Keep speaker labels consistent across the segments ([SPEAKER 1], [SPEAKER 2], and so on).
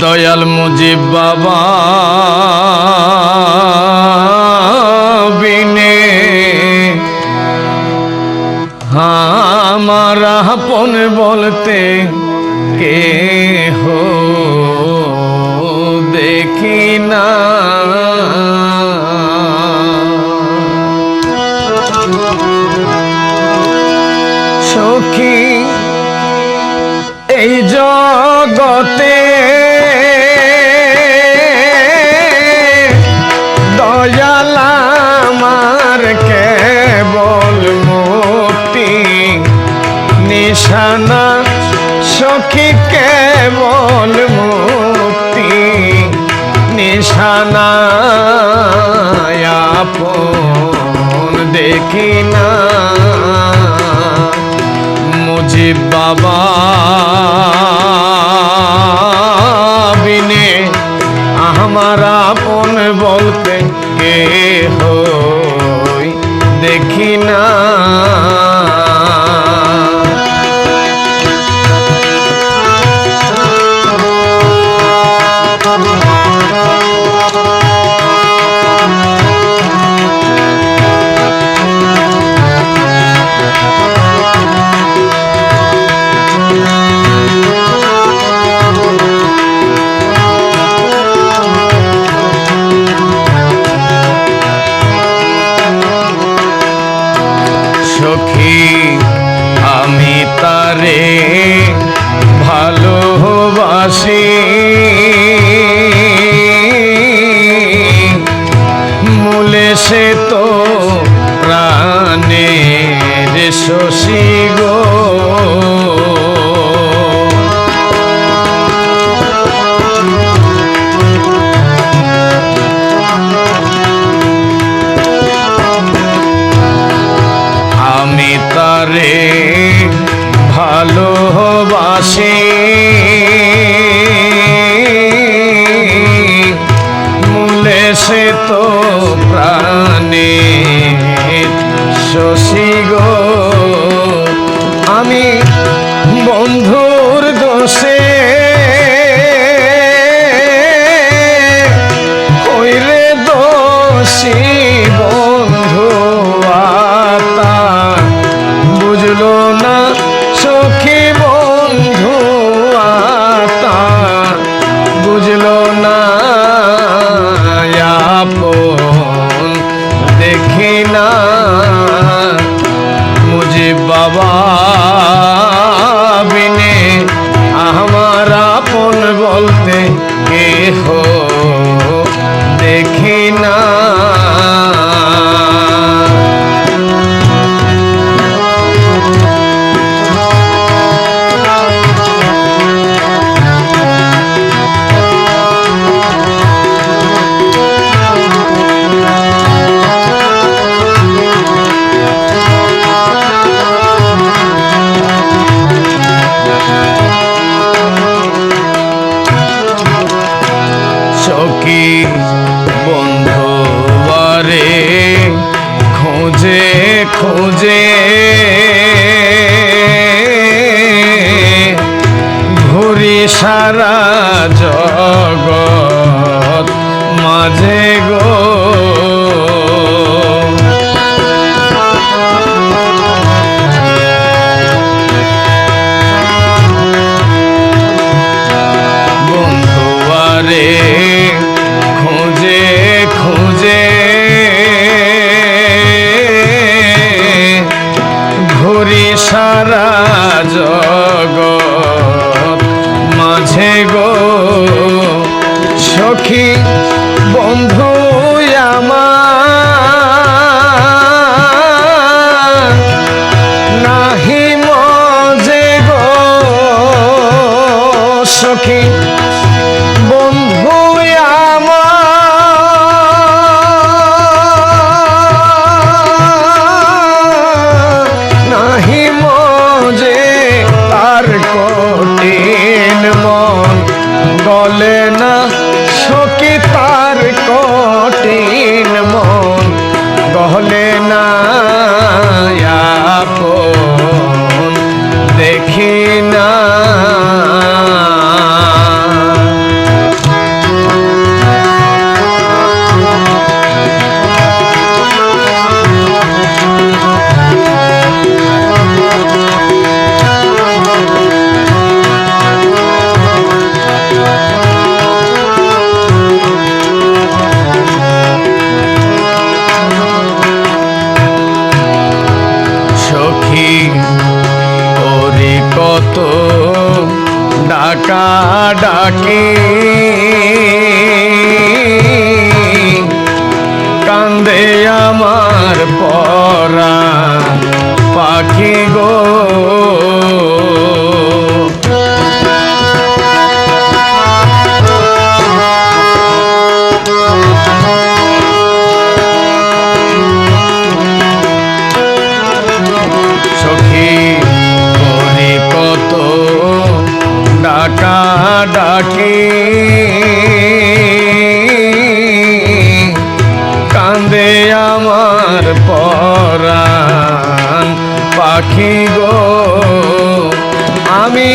[SPEAKER 1] দয়াল মুজিব বাবা বিনে আমার আপন বলতে কে বিছানা, সখী কেবল মুক্তি নিশানা দেখি না। মুজিব বাবা, বিনে আমার আপন বলতে কে হয় ese আমি বন্ধু agarrar. সখী বন্ধু Oh. ডাকি কান্দে আমার পরা পাখি গো। পাখি গো আমি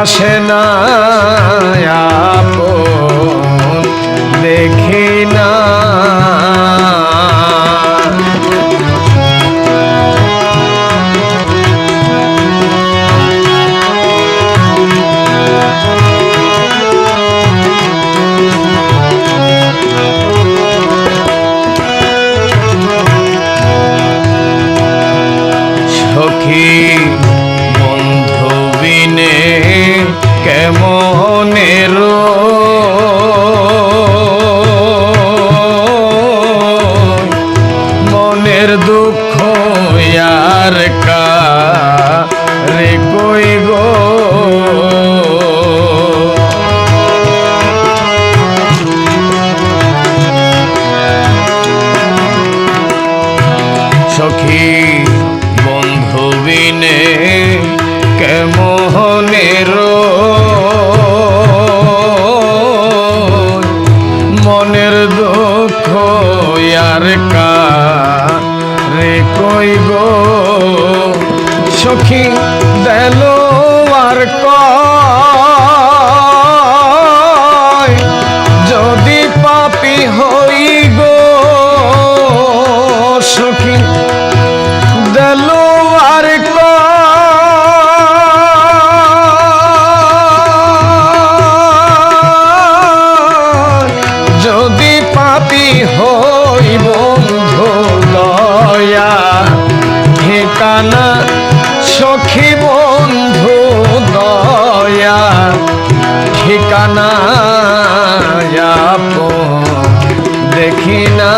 [SPEAKER 1] আসে না দুঃখ আর কা রে কই গো? সখী বন্ধু বিনে কেমনের পাপি হই বন্ধু দয়া ঠিকানা সখী বন্ধু দয়া ঠিকানা দেখি না।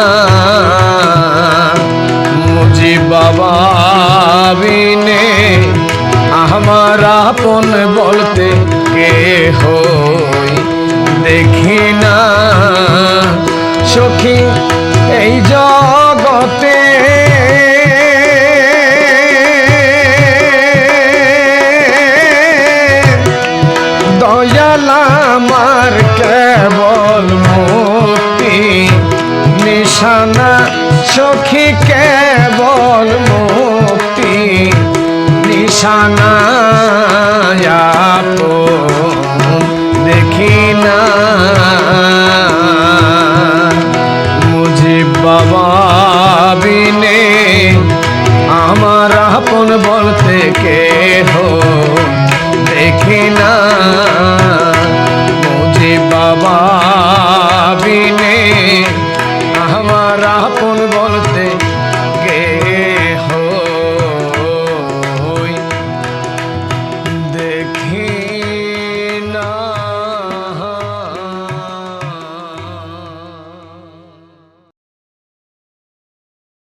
[SPEAKER 1] মুজি বাবা বিনে আমার আপন বলতে কে হই সখী এই জগতে। দয়াল আমার কেবল মুক্তি নিশানা সখী কেবল মুক্তি নিশানা আপন বলতে